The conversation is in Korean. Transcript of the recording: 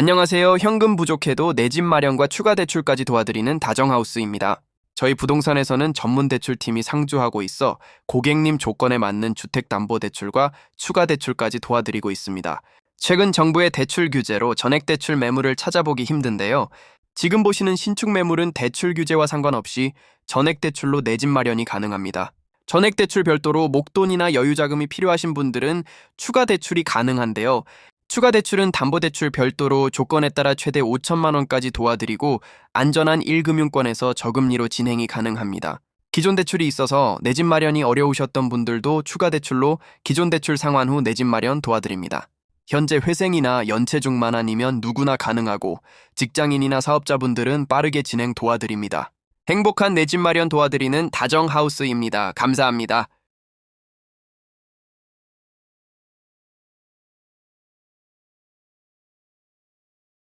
안녕하세요. 현금 부족해도 내 집 마련과 추가 대출까지 도와드리는 다정하우스입니다. 저희 부동산에서는 전문 대출팀이 상주하고 있어 고객님 조건에 맞는 주택담보대출과 추가 대출까지 도와드리고 있습니다. 최근 정부의 대출 규제로 전액 대출 매물을 찾아보기 힘든데요. 지금 보시는 신축 매물은 대출 규제와 상관없이 전액 대출로 내 집 마련이 가능합니다. 전액 대출 별도로 목돈이나 여유 자금이 필요하신 분들은 추가 대출이 가능한데요. 추가 대출은 담보대출 별도로 조건에 따라 최대 5천만 원까지 도와드리고 안전한 1금융권에서 저금리로 진행이 가능합니다. 기존 대출이 있어서 내 집 마련이 어려우셨던 분들도 추가 대출로 기존 대출 상환 후 내 집 마련 도와드립니다. 현재 회생이나 연체 중만 아니면 누구나 가능하고 직장인이나 사업자분들은 빠르게 진행 도와드립니다. 행복한 내 집 마련 도와드리는 다정하우스입니다. 감사합니다.